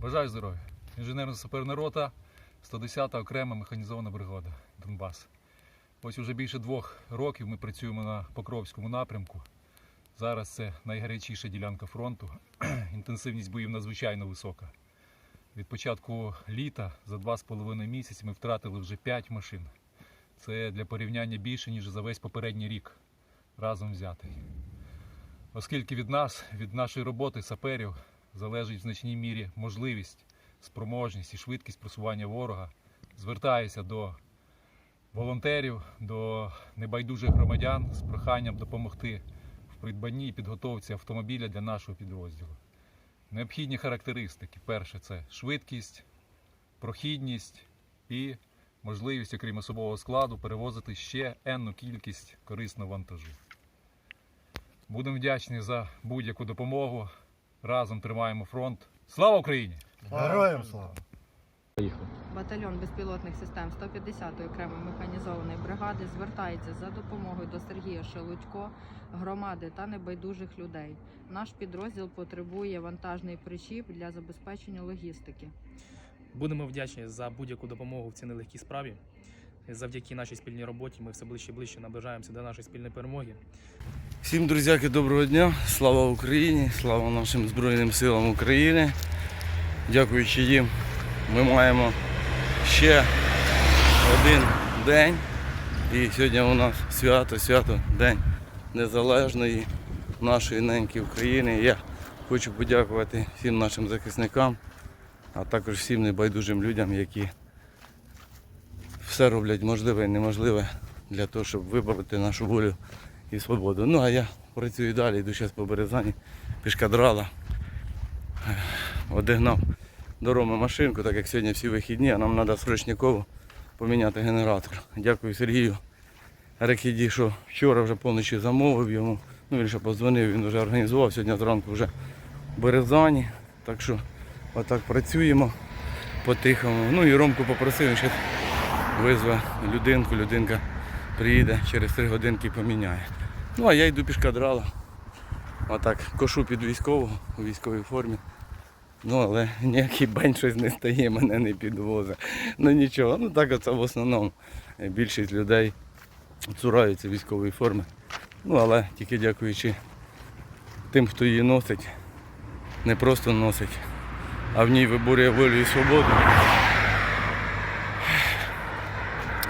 Бажаю здоров'я. Інженерно-саперна рота, 110-та окрема механізована бригада Донбас. Ось уже більше двох років ми працюємо на Покровському напрямку. Зараз це найгарячіша ділянка фронту. Інтенсивність боїв надзвичайно висока. Від початку літа за два з половиною місяці ми втратили вже 5 машин. Це для порівняння більше, ніж за весь попередній рік разом взятий. Оскільки від нас, від нашої роботи саперів, залежить в значній мірі можливість, спроможність і швидкість просування ворога, звертаюся до волонтерів, до небайдужих громадян з проханням допомогти в придбанні і підготовці автомобіля для нашого підрозділу. Необхідні характеристики. Перше це швидкість, прохідність і можливість, окрім особового складу, перевозити ще енну кількість корисного вантажу. Будемо вдячні за будь-яку допомогу. Разом тримаємо фронт. Слава Україні! Героям слава! Батальйон безпілотних систем 150-ї окремої механізованої бригади звертається за допомогою до Сергія Шелудько, громади та небайдужих людей. Наш підрозділ потребує вантажний причіп для забезпечення логістики. Будемо вдячні за будь-яку допомогу в цій нелегкій справі. Завдяки нашій спільній роботі ми все ближче і ближче наближаємося до нашої спільної перемоги. Всім друзяки, доброго дня. Слава Україні, слава нашим Збройним силам України. Дякуючи їм, ми маємо ще один день. І сьогодні у нас свято, свято, День Незалежної нашої неньки України. Я хочу подякувати всім нашим захисникам, а також всім небайдужим людям, які все роблять можливе і неможливе для того, щоб вибороти нашу волю і свободу. Ну а я працюю далі, йду зараз по березані, пішкадрала. Одігнав до Роми машинку, так як сьогодні всі вихідні, а нам треба срочниково поміняти генератор. Дякую Сергію Рекіді, що вчора вже повністю замовив йому. Ну він ще подзвонив, він вже організував, сьогодні зранку вже в Березані. Так що отак працюємо по-тихому. Ну і Ромку попросив, він ще визве людинку, людинка приїде через три годинки поміняє. Ну а я йду пішкадрала. Отак кошу під військового у військовій формі. Ну але ніякий бень щось не стає, мене не підвозить. Ну нічого, ну так оце в основному. Більшість людей цураються військової форми. Ну але тільки дякуючи тим, хто її носить, не просто носить, а в ній виборює волю і свободу.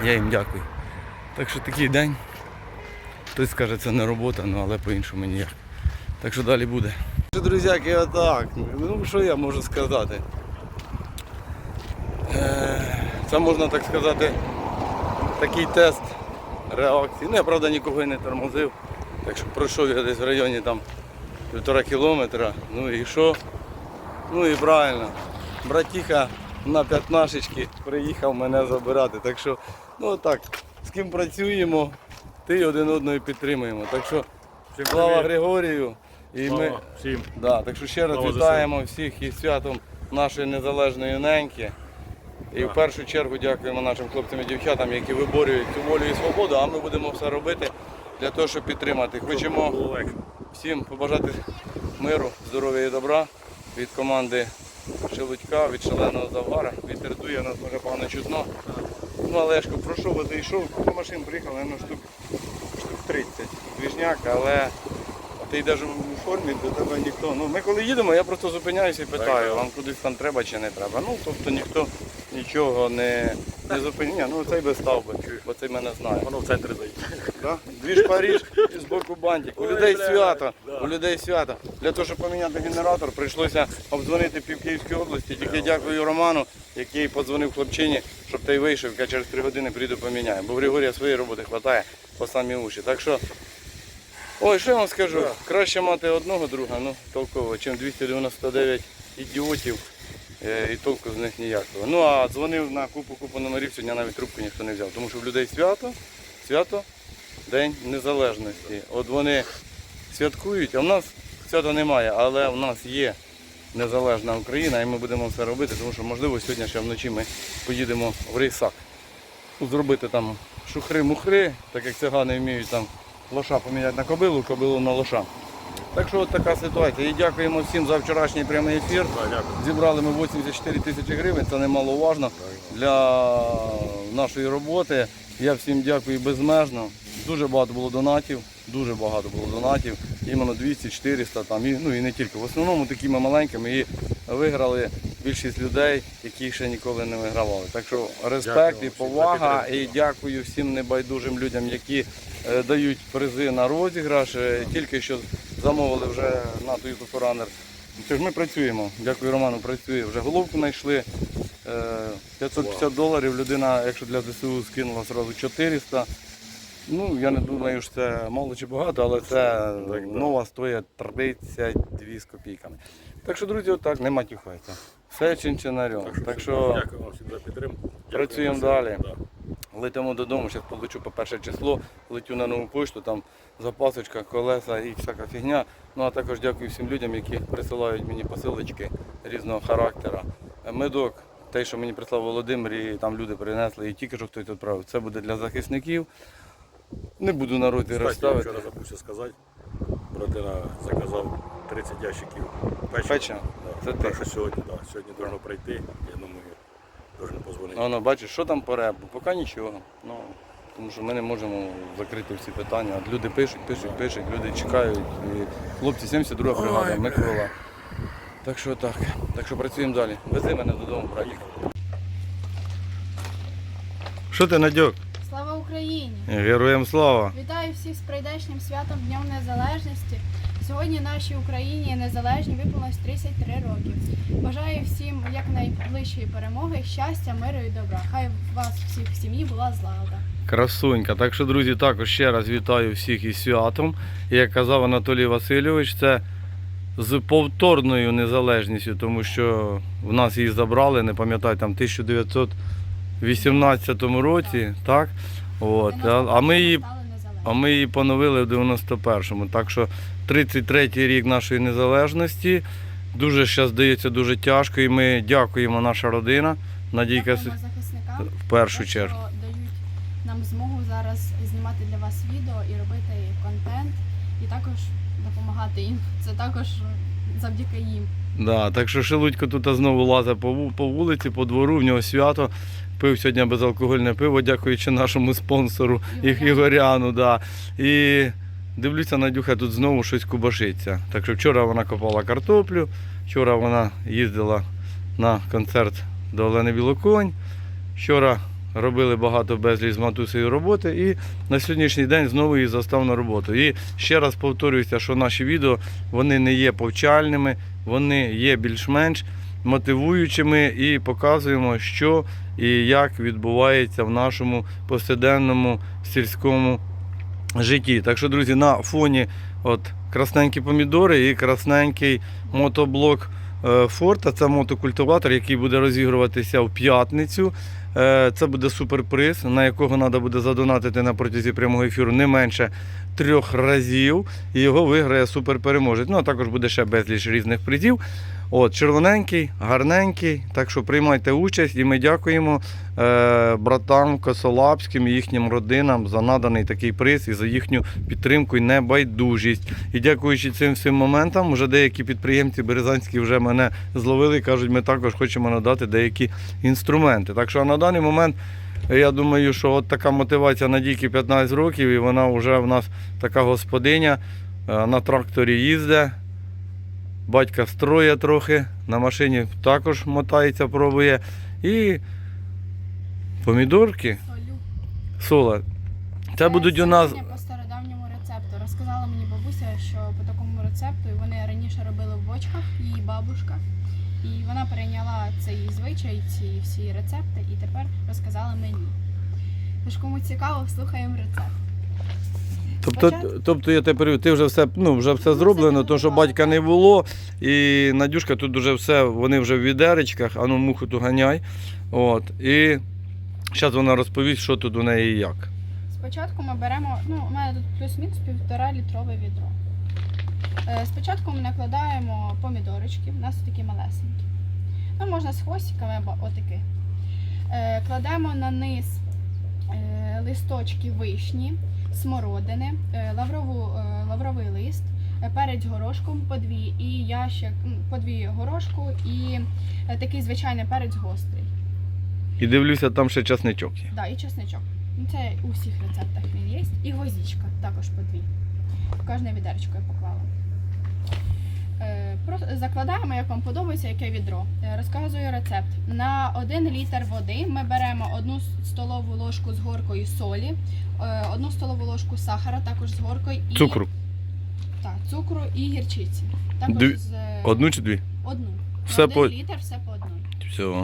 Я їм дякую. Так що такий день. Хтось скаже, це не робота, ну але по-іншому ніяк. Так що далі буде. Друзяки, отак. Ну що я можу сказати? Е, Це можна так сказати, такий тест реакції. Ну я правда нікого і не тормозив. Так що пройшов я десь в районі там півтора кілометра. Ну і що? Ну і правильно. Братіха на п'ятнашечки приїхав мене забирати. Так що, ну так, з ким працюємо, ти один одного підтримуємо. Так що слава Григорію. І ми, всім. да, так що ще раз Слава вітаємо всіх із святом нашої незалежної неньки. І в першу чергу дякуємо нашим хлопцям і дівчатам, які виборюють цю волю і свободу, а ми будемо все робити для того, щоб підтримати. Хочемо всім побажати миру, здоров'я і добра від команди Шелудька, від шаленого Завгара. Вітер дує, нас може погано чутно. Олешко, пройшов, зайшов, купа машин приїхали, ну штук, штук 30. Двіжняк, але ти йдеш у формі, до тебе ніхто. Ну, ми коли їдемо, я просто зупиняюся і питаю, вам кудись там треба чи не треба. Ну, тобто ніхто нічого не, не зупиняє. Ну, цей би став би, бо цей мене знає. Воно в центрі заїде. Да? Двіж Паріж і з боку бантик. У людей свято. У людей свято. Для того, щоб поміняти генератор, прийшлося обдзвонити пів Київської області. Тільки дякую Роману, який подзвонив хлопчині, щоб той вийшов, яка через три години прийду поміняє. Бо в Григорія своєї роботи вистачає по самі уші. Так що, ой, що я вам скажу? Краще мати одного друга, ну толкового, чим 299 ідіотів. е, І толку з них ніякого. Ну а дзвонив на купу купу номерів, сьогодні навіть трубку ніхто не взяв. Тому що в людей свято, свято, День Незалежності. От вони святкують, а в нас свята немає, але в нас є незалежна Україна і ми будемо все робити, тому що можливо сьогодні ще вночі ми поїдемо в рейсак. Зробити там шухри-мухри, так як цигани вміють там лоша поміняти на кобилу, кобилу на лоша. Так що от така ситуація. І дякуємо всім за вчорашній прямий ефір. Зібрали ми 84 тисячі гривень, це немаловажно для нашої роботи. Я всім дякую безмежно. Дуже багато було донатів, дуже багато було донатів. Іменно 200, 400 там, і, ну і не тільки. В основному такими маленькими і виграли більшість людей, які ще ніколи не вигравали. Так що респект і повага. І дякую всім небайдужим людям, які е, дають призи на розіграш. Е, Тільки що замовили вже на Toyota Forerunner. Тож ми працюємо. Дякую Роману, працює. Вже головку знайшли. Е, 550 доларів людина, якщо для ЗСУ скинула одразу 400. Ну, я не думаю, що це мало чи багато, але це нова стоїть 32 з копійками. Так що, друзі, отак, не матюхайте. Все чинчинарем. Так що Дякую вам всім за підтримку. Працюємо далі. да. летимо додому, зараз полечу по перше число, летю на нову пошту, там запасочка, колеса і всяка фігня. Ну а також дякую всім людям, які присилають мені посилочки різного характеру. Медок, те, що мені прислав Володимир, і там люди принесли, і тільки що хтось відправив. Це буде для захисників. Не буду Кстати, я розставити. вчора забувся сказати. Братина заказав 30 ящиків печива. Печива? Да. Це ти? Сьогодні, да. сьогодні должно прийти. Я думаю, должен позвонити. Воно, бачиш, що там по репу? Поки нічого. Ну, тому що ми не можемо закрити всі питання. От люди пишуть, пишуть, пишуть, люди чекають. І хлопці 72 бригада, Микола. Так що так. Так що працюємо далі. Вези мене додому, братик. Що ти, Надьок? Україні! Героям слава! Вітаю всіх з прийдешнім святом Днем Незалежності. Сьогодні нашій Україні незалежні виповнилось 33 роки. Бажаю всім якнайближчої перемоги, щастя, миру і добра. Хай у вас всіх в сім'ї була злагода. Красунька. Так що, друзі, також ще раз вітаю всіх із святом. І як казав Анатолій Васильович, це з повторною незалежністю, тому що в нас її забрали, не пам'ятаю, там 1918 році, так? От. А, а ми її а ми її поновили в 91-му. Так що 33-й рік нашої незалежності. Дуже зараз здається дуже тяжко. І ми дякуємо наша родина. Надійка Дякуємо захисникам в першу що чергу. дають нам змогу зараз знімати для вас відео і робити контент, і також допомагати їм. Це також завдяки їм. Да, так що Шелудько тут знову лазить по, по вулиці, по двору, в нього свято. Пив сьогодні безалкогольне пиво, дякуючи нашому спонсору Ігоряну. Да. І дивлюся, Надюха тут знову щось кубашиться. Так що вчора вона копала картоплю, вчора вона їздила на концерт до Олени Білоконь. Вчора робили багато безліч з матусею роботи і на сьогоднішній день знову її застав на роботу. І ще раз повторююся, що наші відео вони не є повчальними, вони є більш-менш мотивуючими і показуємо, що і як відбувається в нашому повсякденному сільському житті. Так що, друзі, на фоні от красненькі помідори і красненький мотоблок е, Форта. Це мотокультиватор, який буде розігруватися в п'ятницю. Е, Це буде суперприз, на якого треба буде задонатити на протязі прямого ефіру не менше трьох разів. І його виграє суперпереможець. Ну а також буде ще безліч різних призів. От, червоненький, гарненький. Так що приймайте участь і ми дякуємо е, братам Косолапським і їхнім родинам за наданий такий приз і за їхню підтримку і небайдужість. І дякуючи цим всім моментам, вже деякі підприємці березанські вже мене зловили і кажуть, ми також хочемо надати деякі інструменти. Так що на даний момент. Я думаю, що от така мотивація Надійки 15 років, і вона вже в нас така господиня. е, На тракторі їздить, батька строє трохи, на машині також мотається, пробує. І помідорки, сола. Це будуть у нас. По стародавньому рецепту. Розказала мені бабуся, що по такому рецепту вони раніше робили в бочках, її бабушка. І вона перейняла цей звичай, ці всі рецепти, і тепер розказала мені. Тож кому цікаво, слухаємо рецепт. Тобто, тобто я тепер ти вже все, ну, вже все зроблено, тому що батька не було. І Надюшка тут вже все, вони вже в відеречках, а ну муху ту ганяй. От. І зараз вона розповість, що тут у неї і як. Спочатку ми беремо, ну, у мене тут плюс-мінус півтора літрове відро. Е, Спочатку ми накладаємо помідорочки, у нас такі малесенькі. Ну, можна з хвостиками або отакі. Е, Кладемо на низ е, листочки вишні, смородини, е, лаврову, е, лавровий лист, е, перець горошком по дві, і ящик ще по дві горошку, і такий звичайний перець гострий. І дивлюся, там ще часничок є. Да, і чесничок. Ну, Це у всіх рецептах він є. І гвоздичка також по дві. Кожне відеречко я поклала. Закладаємо, як вам подобається, яке відро. Е, Розказую рецепт. На 1 літр води ми беремо одну столову ложку з горкою солі, е, одну столову ложку сахара, також з горкою і Цукру. Так, цукру і гірчиці. Також Дві- з е, Одну чи дві? одну. Все один по- літр все по одній. Все.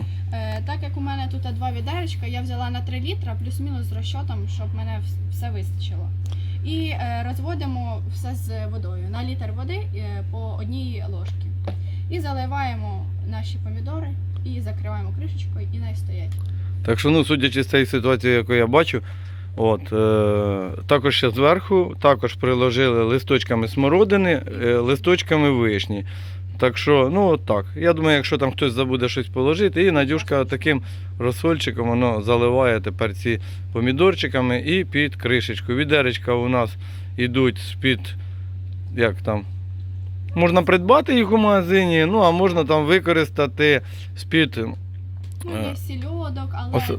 Так як у мене тут два відеречка, я взяла на 3 літра, плюс-мінус з розчотом, щоб мене все вистачило. І розводимо все з водою. На літр води по одній ложці. І заливаємо наші помідори і закриваємо кришечкою і най стоять. Так що, ну, судячи з цієї ситуації, яку я бачу, от, е, також ще зверху, також приложили листочками смородини, е, листочками вишні. Так що, ну от так. Я думаю, якщо там хтось забуде щось положити, і Надюшка таким розсольчиком воно заливає тепер ці помідорчиками і під кришечку. Відеречка у нас йдуть з-під, як там, можна придбати їх у магазині, ну а можна там використати з-під Ну, Е, є сільодок, але ос-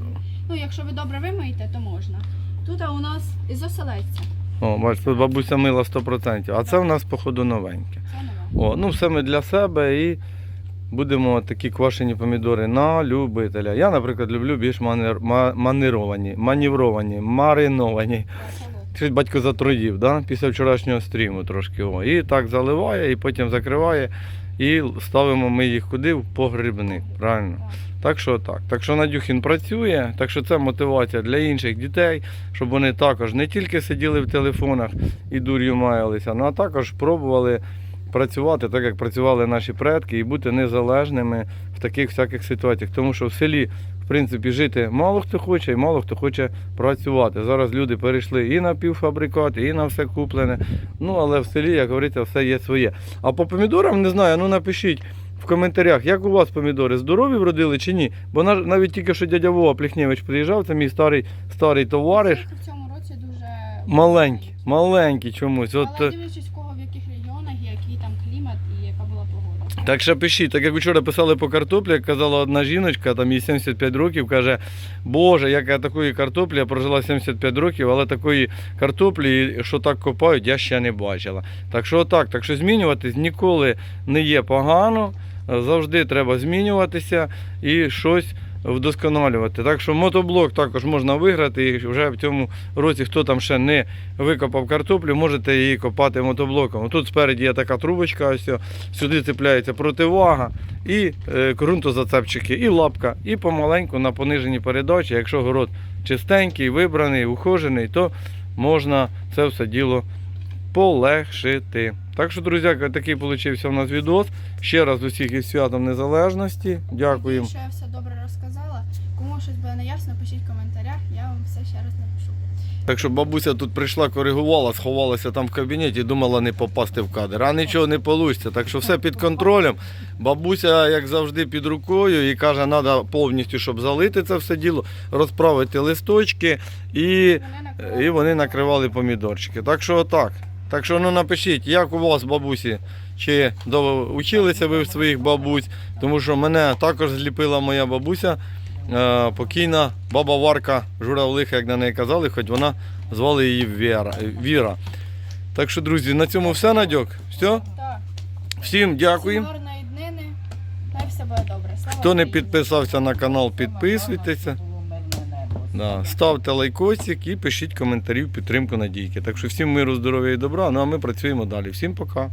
ну, якщо ви добре вимиєте, то можна. Тут у нас із оселедця. О, бачите, тут бабуся мила 100%. А це в нас, походу, новеньке. Це нове. О, ну все ми для себе і будемо такі квашені помідори на любителя. Я, наприклад, люблю більш манер, ма- манеровані, манівровані, мариновані. Це Щось батько затроїв, да? після вчорашнього стріму трошки. О. І так заливає, і потім закриває. І ставимо ми їх куди? В погрібник. Правильно? Так що так. Так що Надюхін працює, так що це мотивація для інших дітей, щоб вони також не тільки сиділи в телефонах і дур'ю маялися, ну а також пробували працювати так, як працювали наші предки, і бути незалежними в таких всяких ситуаціях. Тому що в селі, в принципі, жити мало хто хоче, і мало хто хоче працювати. Зараз люди перейшли і на півфабрикати, і на все куплене. Ну але в селі, як говориться, все є своє. А по помідорам не знаю, ну напишіть в коментарях, як у вас помідори здорові вродили чи ні? Бо на- навіть тільки що дядя Вова Пліхнєвич приїжджав, це мій старий старий товариш. В цьому році дуже Маленький, маленький чомусь. От, Але е, дивлячись, в кого в яких регіонах, і який там клімат і яка була погода. Так що пишіть, так як вчора писали по картоплі, казала одна жіночка, там їй 75 років, каже, Боже, як такої картоплі, я прожила 75 років, але такої картоплі, що так копають, я ще не бачила. Так що так, так що змінюватись ніколи не є погано. Завжди треба змінюватися і щось вдосконалювати. Так що мотоблок також можна виграти. І вже в цьому році, хто там ще не викопав картоплю, можете її копати мотоблоком. Тут спереді є така трубочка, ось сюди цепляється противага, і е, ґрунтозацепчики, і лапка, і помаленьку на пониженій передачі. Якщо город чистенький, вибраний, ухожений, то можна це все діло полегшити. Так що, друзяки, такий вийшов у нас відос. Ще раз усіх із святом незалежності. Якщо я все добре щось буде неясно, пишіть в коментарях, я вам все ще раз напишу. Так що бабуся тут прийшла, коригувала, сховалася там в кабінеті, думала не попасти в кадр. А нічого не вийде. Так що все під контролем. Бабуся, як завжди, під рукою і каже, треба повністю, щоб залити це все діло, розправити листочки і, і вони накривали помідорчики. Так що так. Так що ну напишіть, як у вас бабусі, чи училися ви в своїх бабусь, тому що мене також зліпила моя бабуся, покійна баба Варка Журавлиха, як на неї казали, хоч вона звали її Віра. Віра. Так що, друзі, на цьому все, Надьок. Все? Так. Всім дякуємо. Гарної днини. Хай все буде добре. Слава Хто не Україні. підписався на канал, підписуйтеся. Да, ставте лайкосик і пишіть коментарі в підтримку Надійки. Так що всім миру, здоров'я і добра. Ну а ми працюємо далі. Всім пока.